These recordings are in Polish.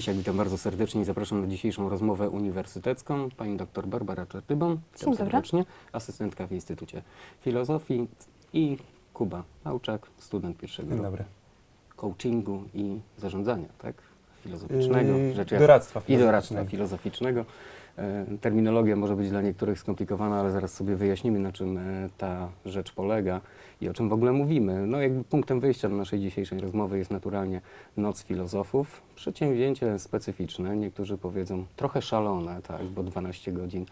Kisiak, witam bardzo serdecznie i zapraszam na dzisiejszą rozmowę uniwersytecką. Pani dr Barbara Czertybon, witam Dzień dobry. serdecznie, asystentka w Instytucie Filozofii i Kuba Małczak, student pierwszego Dzień roku dobry. coachingu i zarządzania, tak? Filozoficznego, Yy, rzecz doradztwa I doradztwa filozoficznego. E, Terminologia może być dla niektórych skomplikowana, ale zaraz sobie wyjaśnimy, na czym e, ta rzecz polega i o czym w ogóle mówimy. No jakby punktem wyjścia do naszej dzisiejszej rozmowy jest naturalnie Noc Filozofów. Przedsięwzięcie specyficzne, niektórzy powiedzą trochę szalone, tak, bo 12 godzin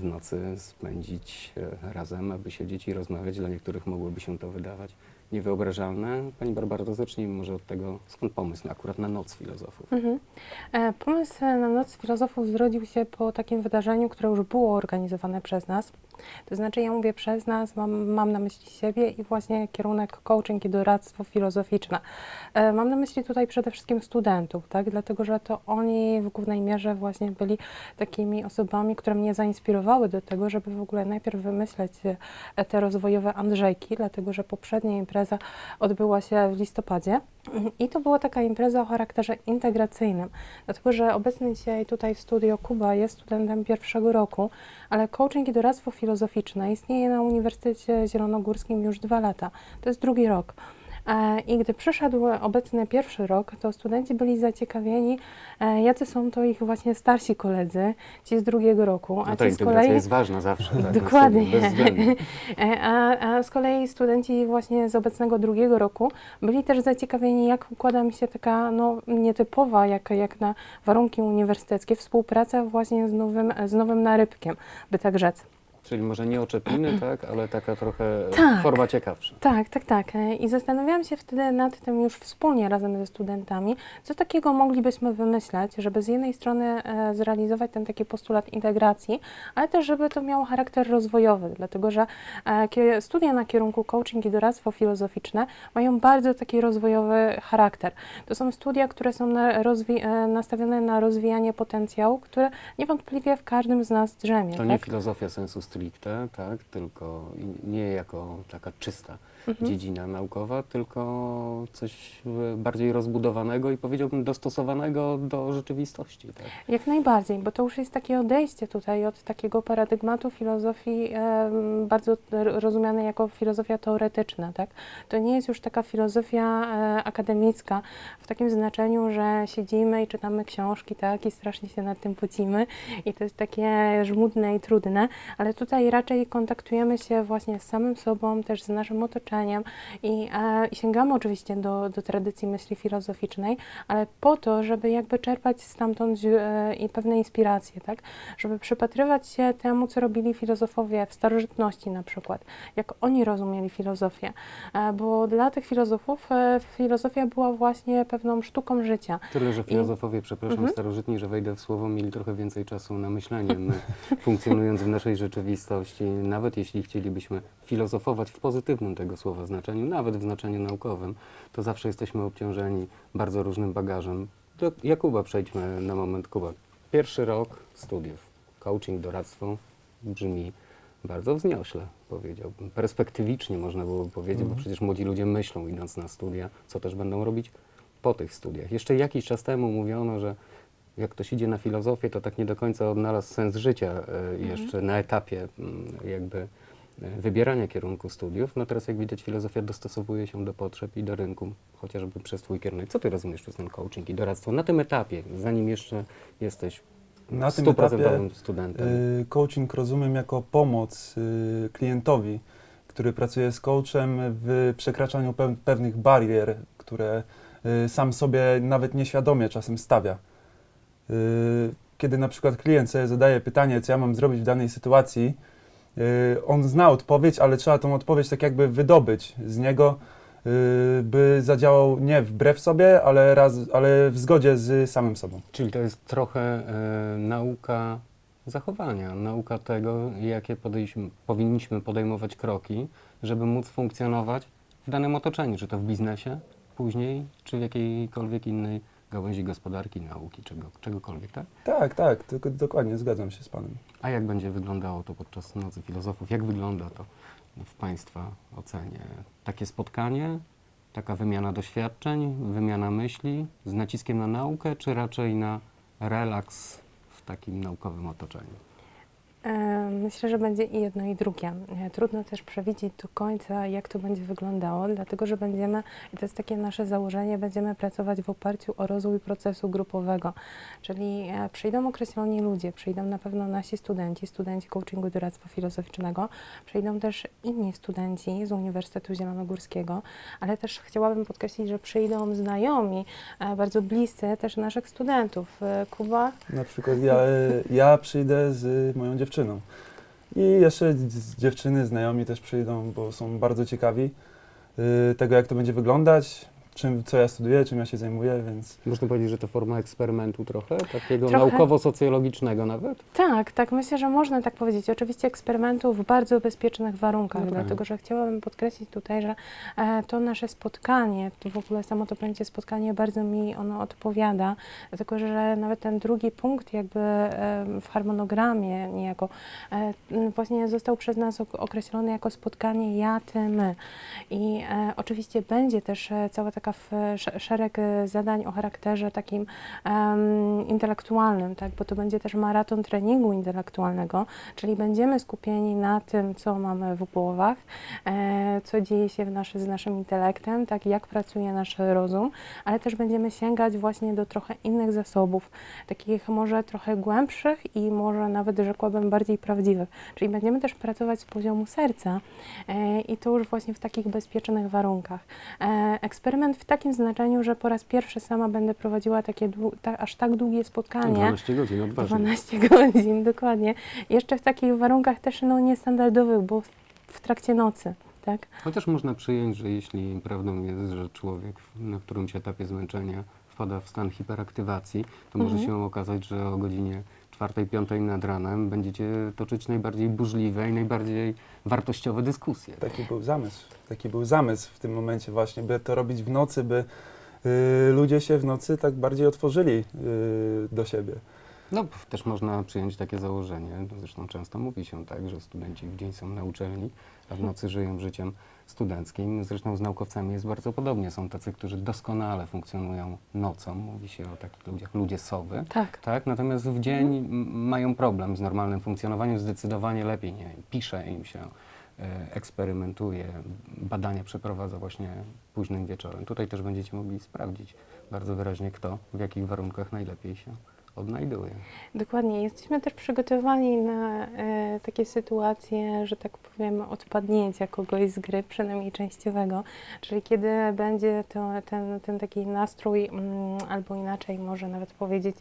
w nocy spędzić razem, aby siedzieć i rozmawiać. Dla niektórych mogłoby się to wydawać niewyobrażalne. Pani Barbaro, to zacznijmy może od tego, skąd pomysł na, akurat na Noc Filozofów. Mhm. E, Pomysł na Noc Filozofów zrodził się po takim wydarzeniu, które już było organizowane przez nas. To znaczy, ja mówię przez nas, mam, mam na myśli siebie i właśnie kierunek coaching i doradztwo filozoficzne. E, Mam na myśli tutaj przede wszystkim studentów, tak? dlatego że to oni w głównej mierze właśnie byli takimi osobami, które mnie zainspirowały do tego, żeby w ogóle najpierw wymyśleć e, te rozwojowe Andrzejki, dlatego że poprzednia impreza odbyła się w listopadzie. I to była taka impreza o charakterze integracyjnym, dlatego że obecny dzisiaj tutaj w studio Kuba jest studentem pierwszego roku, ale coaching i doradztwo filozoficzne istnieje na Uniwersytecie Zielonogórskim już dwa lata. To jest drugi rok. E, I gdy przyszedł obecny pierwszy rok, to studenci byli zaciekawieni, e, jacy są to ich właśnie starsi koledzy, ci z drugiego roku, No a ta ci z kolei jest ważna zawsze. Tak, Dokładnie. Bezwzględnie. E, A, a z kolei studenci właśnie z obecnego drugiego roku byli też zaciekawieni, jak układa mi się taka no, nietypowa, jak, jak na warunki uniwersyteckie, współpraca właśnie z nowym, z nowym narybkiem, by tak rzec. Czyli może nie oczepiny, tak, ale taka trochę Tak. forma ciekawsza. Tak, tak, tak. E, I zastanawiałam się wtedy nad tym już wspólnie razem ze studentami, co takiego moglibyśmy wymyśleć, żeby z jednej strony e, zrealizować ten taki postulat integracji, ale też żeby to miało charakter rozwojowy, dlatego że e, studia na kierunku coaching i doradztwo filozoficzne mają bardzo taki rozwojowy charakter. To są studia, które są na nastawione na rozwijanie potencjału, które niewątpliwie w każdym z nas drzemie. To nie tak? filozofia sensu stricte, tak, tylko nie jako taka czysta Mhm. dziedzina naukowa, tylko coś bardziej rozbudowanego i powiedziałbym dostosowanego do rzeczywistości. Tak. Jak najbardziej, bo to już jest takie odejście tutaj od takiego paradygmatu filozofii bardzo rozumianej jako filozofia teoretyczna, tak? To nie jest już taka filozofia e, akademicka w takim znaczeniu, że siedzimy i czytamy książki, tak? I strasznie się nad tym pocimy i to jest takie żmudne i trudne, ale tutaj raczej kontaktujemy się właśnie z samym sobą, też z naszym otoczeniem i, e, i sięgamy oczywiście do, do tradycji myśli filozoficznej, ale po to, żeby jakby czerpać stamtąd e, i pewne inspiracje, tak? Żeby przypatrywać się temu, co robili filozofowie w starożytności na przykład, jak oni rozumieli filozofię, e, bo dla tych filozofów filozofia była właśnie pewną sztuką życia. Tyle, że filozofowie, przepraszam, Mhm. starożytni, że wejdę w słowo, mieli trochę więcej czasu na myślenie. My, funkcjonując w naszej rzeczywistości, nawet jeśli chcielibyśmy filozofować w pozytywnym tego słowa znaczeniu, nawet w znaczeniu naukowym, to zawsze jesteśmy obciążeni bardzo różnym bagażem. Do Jakuba przejdźmy na moment. Kuba, pierwszy rok studiów, coaching, doradztwo brzmi bardzo wzniośle, powiedziałbym. Perspektywicznie można byłoby powiedzieć, bo przecież młodzi ludzie myślą, idąc na studia, co też będą robić po tych studiach. Jeszcze jakiś czas temu mówiono, że jak ktoś idzie na filozofię, to tak nie do końca odnalazł sens życia e, jeszcze na etapie mm, jakby e, wybierania kierunku studiów. No teraz jak widać filozofia dostosowuje się do potrzeb i do rynku, chociażby przez twój kierunek. Co ty rozumiesz przez ten coaching i doradztwo na tym etapie, zanim jeszcze jesteś Na tym etapie studentem? y, coaching rozumiem jako pomoc y, klientowi, który pracuje z coachem w przekraczaniu pew- pewnych barier, które y, sam sobie nawet nieświadomie czasem stawia. Y, Kiedy na przykład klient sobie zadaje pytanie, co ja mam zrobić w danej sytuacji, y, on zna odpowiedź, ale trzeba tą odpowiedź tak jakby wydobyć z niego, y, by zadziałał nie wbrew sobie, ale, raz, ale w zgodzie z samym sobą. Czyli to jest trochę e, nauka zachowania, nauka tego, jakie powinniśmy podejmować kroki, żeby móc funkcjonować w danym otoczeniu, czy to w biznesie później, czy w jakiejkolwiek innej gałęzi gospodarki, nauki, czego, czegokolwiek, tak? Tak, tak, tylko dokładnie zgadzam się z Panem. A jak będzie wyglądało to podczas Nocy Filozofów? Jak wygląda to w Państwa ocenie? Takie spotkanie taka wymiana doświadczeń, wymiana myśli z naciskiem na naukę, czy raczej na relaks w takim naukowym otoczeniu? Myślę, że będzie i jedno, i drugie. E, Trudno też przewidzieć do końca, jak to będzie wyglądało, dlatego że będziemy, i to jest takie nasze założenie, będziemy pracować w oparciu o rozwój procesu grupowego. Czyli e, przyjdą określoni ludzie, przyjdą na pewno nasi studenci, studenci coachingu doradztwa filozoficznego, przyjdą też inni studenci z Uniwersytetu Zielonogórskiego, ale też chciałabym podkreślić, że przyjdą znajomi, e, bardzo bliscy też naszych studentów. Kuba, Na przykład ja, ja przyjdę z moją dziewczyną. I jeszcze z dziewczyny, znajomi też przyjdą, bo są bardzo ciekawi y, tego, jak to będzie wyglądać, czym, co ja studiuję, czym ja się zajmuję, więc Można powiedzieć, że to forma eksperymentu trochę, takiego Trochę. naukowo-socjologicznego nawet? Tak, tak, myślę, że można tak powiedzieć. Oczywiście eksperymentu w bardzo bezpiecznych warunkach, Dobra. dlatego że chciałabym podkreślić tutaj, że e, to nasze spotkanie, to w ogóle samo to pojęcie spotkanie bardzo mi ono odpowiada, dlatego że nawet ten drugi punkt jakby e, w harmonogramie niejako e, właśnie został przez nas ok- określony jako spotkanie ja, ty, my. I e, oczywiście będzie też e, cała taka w, sz- szereg e, zadań o charakterze takim em, intelektualnym, tak? bo to będzie też maraton treningu intelektualnego, czyli będziemy skupieni na tym, co mamy w głowach, e, co dzieje się w naszy, z naszym intelektem, tak? jak pracuje nasz rozum, ale też będziemy sięgać właśnie do trochę innych zasobów, takich może trochę głębszych i może nawet rzekłabym bardziej prawdziwych. Czyli będziemy też pracować z poziomu serca e, i to już właśnie w takich bezpiecznych warunkach. E, eksperyment w takim znaczeniu, że po raz pierwszy sama będę prowadziła takie ta, aż tak długie spotkanie. 12 godzin, odważnie. 12 godzin, dokładnie. Jeszcze w takich warunkach też no, niestandardowych, bo w, trakcie nocy, tak? Chociaż można przyjąć, że jeśli prawdą jest, że człowiek na którymś etapie zmęczenia wpada w stan hiperaktywacji, to może Mhm. się okazać, że o godzinie 4-5 nad ranem będziecie toczyć najbardziej burzliwe i najbardziej wartościowe dyskusje. taki był zamysł. Taki był zamysł w tym momencie właśnie, by to robić w nocy, by y, ludzie się w nocy tak bardziej otworzyli y, do siebie. No, też można przyjąć takie założenie, zresztą często mówi się tak, że studenci w dzień są na uczelni, a w nocy żyją życiem studenckim. Zresztą z naukowcami jest bardzo podobnie. Są tacy, którzy doskonale funkcjonują nocą. Mówi się o takich ludziach, ludzie sowy. Tak. Tak, natomiast w dzień m, mają problem z normalnym funkcjonowaniem, zdecydowanie lepiej nie. Pisze im się, e, eksperymentuje, badania przeprowadza właśnie późnym wieczorem. Tutaj też będziecie mogli sprawdzić bardzo wyraźnie, kto w jakich warunkach najlepiej się odnajduje. Dokładnie. Jesteśmy też przygotowani na e, takie sytuacje, że tak powiem, odpadnięcia kogoś z gry, przynajmniej częściowego. Czyli kiedy będzie to, ten, ten taki nastrój, mm, albo inaczej może nawet powiedzieć,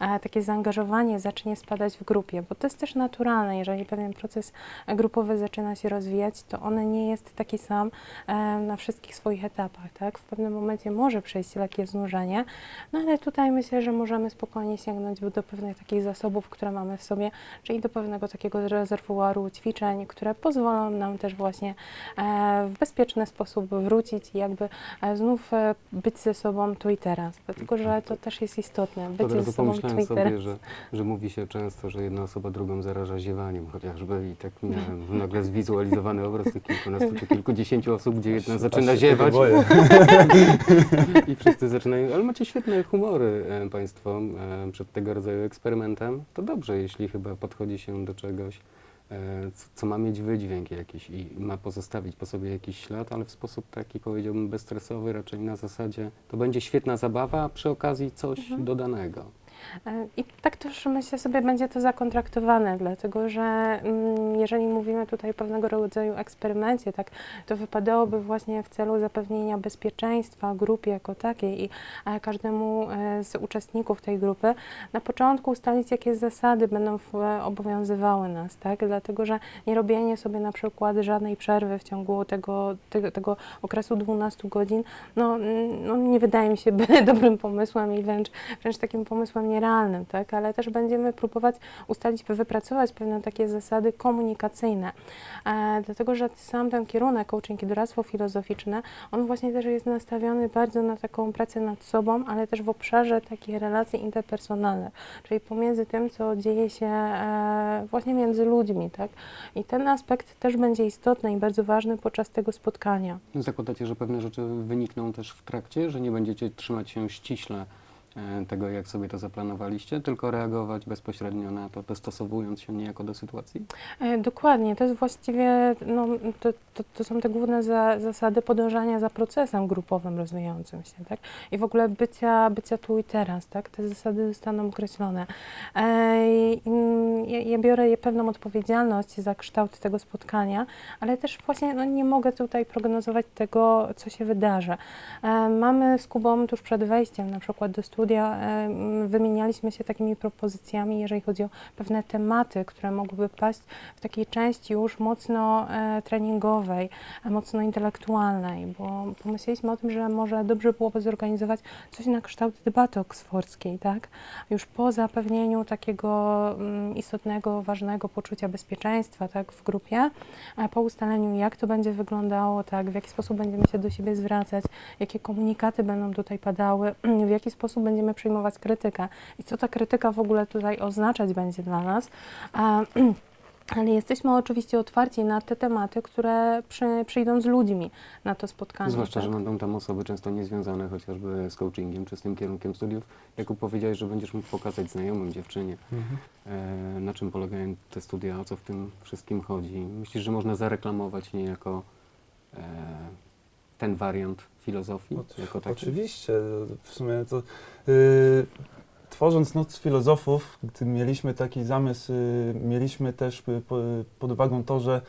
e, takie zaangażowanie zacznie spadać w grupie, bo to jest też naturalne. Jeżeli pewien proces grupowy zaczyna się rozwijać, to on nie jest taki sam e, na wszystkich swoich etapach. Tak? W pewnym momencie może przejść lekkie znużenie, no ale tutaj myślę, że możemy spokojnie sięgnąć do pewnych takich zasobów, które mamy w sobie, czyli do pewnego takiego rezerwuaru ćwiczeń, które pozwolą nam też właśnie e, w bezpieczny sposób wrócić i jakby e, znów e, być ze sobą tu i teraz. Dlatego, że to też jest istotne, bycie ze sobą tu pomyślałem i teraz. sobie, że, że mówi się często, że jedna osoba drugą zaraża ziewaniem chociażby i tak miałem nagle zwizualizowany obraz tych kilkunastu czy kilkudziesięciu osób, gdzie jedna zaczyna ziewać i wszyscy zaczynają, ale macie świetne humory e, Państwo e, przed tego rodzaju eksperymentem. To dobrze, jeśli chyba podchodzi się do czegoś, e, co, co ma mieć wydźwięk jakiś i ma pozostawić po sobie jakiś ślad, ale w sposób taki powiedziałbym bezstresowy, raczej na zasadzie to będzie świetna zabawa, a przy okazji coś Mhm. dodanego. E, I tak też myślę sobie, będzie to zakontraktowane, dlatego że mm, jeżeli mówimy tutaj o pewnego rodzaju eksperymencie, tak, to wypadałoby właśnie w celu zapewnienia bezpieczeństwa grupie jako takiej i e, każdemu e, z uczestników tej grupy na początku ustalić, jakie zasady będą w, obowiązywały nas, tak, dlatego że nie robienie sobie na przykład żadnej przerwy w ciągu tego, tego, tego okresu 12 godzin, no, mm, no nie wydaje mi się by dobrym pomysłem i wręcz, wręcz takim pomysłem nam nierealnym, tak? ale też będziemy próbować ustalić, wypracować pewne takie zasady komunikacyjne. E, dlatego, że sam ten kierunek coaching i doradztwo filozoficzne, on właśnie też jest nastawiony bardzo na taką pracę nad sobą, ale też w obszarze takich relacji interpersonalnych, czyli pomiędzy tym, co dzieje się e, właśnie między ludźmi. Tak? I ten aspekt też będzie istotny i bardzo ważny podczas tego spotkania. Zakładacie, że pewne rzeczy wynikną też w trakcie, że nie będziecie trzymać się ściśle tego, jak sobie to zaplanowaliście, tylko reagować bezpośrednio na to, dostosowując się niejako do sytuacji? E, Dokładnie, to jest właściwie, no, to, to, to są te główne za, zasady podążania za procesem grupowym rozwijającym się, tak? I w ogóle bycia, bycia tu i teraz, tak? Te zasady zostaną określone. E, ja, ja biorę je pewną odpowiedzialność za kształt tego spotkania, ale też właśnie no, nie mogę tutaj prognozować tego, co się wydarzy. E, mamy z Kubą tuż przed wejściem na przykład do studia, wymienialiśmy się takimi propozycjami, jeżeli chodzi o pewne tematy, które mogłyby paść w takiej części już mocno e, treningowej, mocno intelektualnej, bo pomyśleliśmy o tym, że może dobrze byłoby zorganizować coś na kształt debaty oksfordzkiej, tak? Już po zapewnieniu takiego mm, istotnego, ważnego poczucia bezpieczeństwa, tak, w grupie, po ustaleniu, jak to będzie wyglądało, tak, w jaki sposób będziemy się do siebie zwracać, jakie komunikaty będą tutaj padały, w jaki sposób będziemy przyjmować krytykę i co ta krytyka w ogóle tutaj oznaczać będzie dla nas. A, ale jesteśmy oczywiście otwarci na te tematy, które przy, przyjdą z ludźmi na to spotkanie. Zwłaszcza, tak? że będą tam osoby często niezwiązane chociażby z coachingiem czy z tym kierunkiem studiów. Jakub powiedziałeś, że będziesz mógł pokazać znajomym dziewczynie, e, na czym polegają te studia, o co w tym wszystkim chodzi. Myślisz, że można zareklamować niejako e, ten wariant filozofii Oczy- jako taki? Oczywiście, w sumie to y, tworząc Noc Filozofów, gdy mieliśmy taki zamysł, y, mieliśmy też y, po, pod uwagą to, że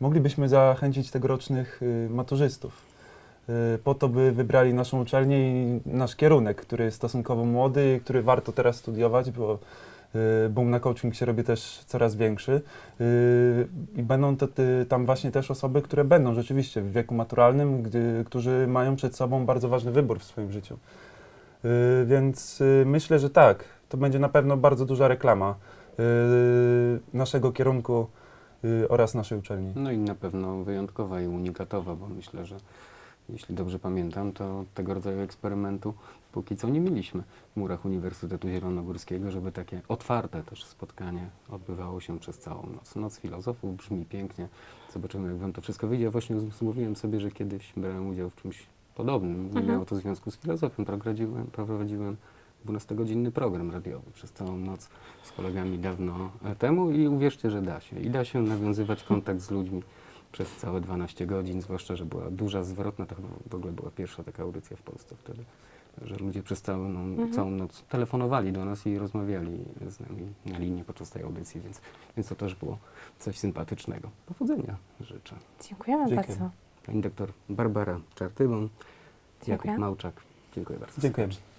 moglibyśmy zachęcić tegorocznych y, maturzystów y, po to, by wybrali naszą uczelnię i nasz kierunek, który jest stosunkowo młody i który warto teraz studiować, bo boom na coaching się robi też coraz większy y, i będą to, tam właśnie też osoby, które będą rzeczywiście w wieku maturalnym, gdy, którzy mają przed sobą bardzo ważny wybór w swoim życiu. Y, Więc y, myślę, że tak, to będzie na pewno bardzo duża reklama y, naszego kierunku y, oraz naszej uczelni. No i na pewno wyjątkowa i unikatowa, bo myślę, że jeśli dobrze pamiętam, to tego rodzaju eksperymentu póki co nie mieliśmy w murach Uniwersytetu Zielonogórskiego, żeby takie otwarte też spotkanie odbywało się przez całą noc. Noc filozofów brzmi pięknie. Zobaczymy, jak Wam to wszystko wyjdzie. Ja właśnie zmówiłem sobie, że kiedyś brałem udział w czymś podobnym. Nie Mhm. miało to związku z filozofią. Prowadziłem, prowadziłem 12-godzinny program radiowy przez całą noc z kolegami dawno e, temu i uwierzcie, że da się. I da się nawiązywać kontakt z ludźmi przez całe 12 godzin, zwłaszcza, że była duża zwrotna, to chyba w ogóle była pierwsza taka audycja w Polsce wtedy, że ludzie przez całą, no, Mhm. całą noc telefonowali do nas i rozmawiali z nami na linii podczas tej audycji, więc, więc to też było coś sympatycznego. Powodzenia życzę. Dziękujemy Dziękuję. bardzo. Pani doktor Barbara Czartybon, Jakub Dziękuję. Małczak. Dziękuję bardzo. Dziękujemy. serdecznie.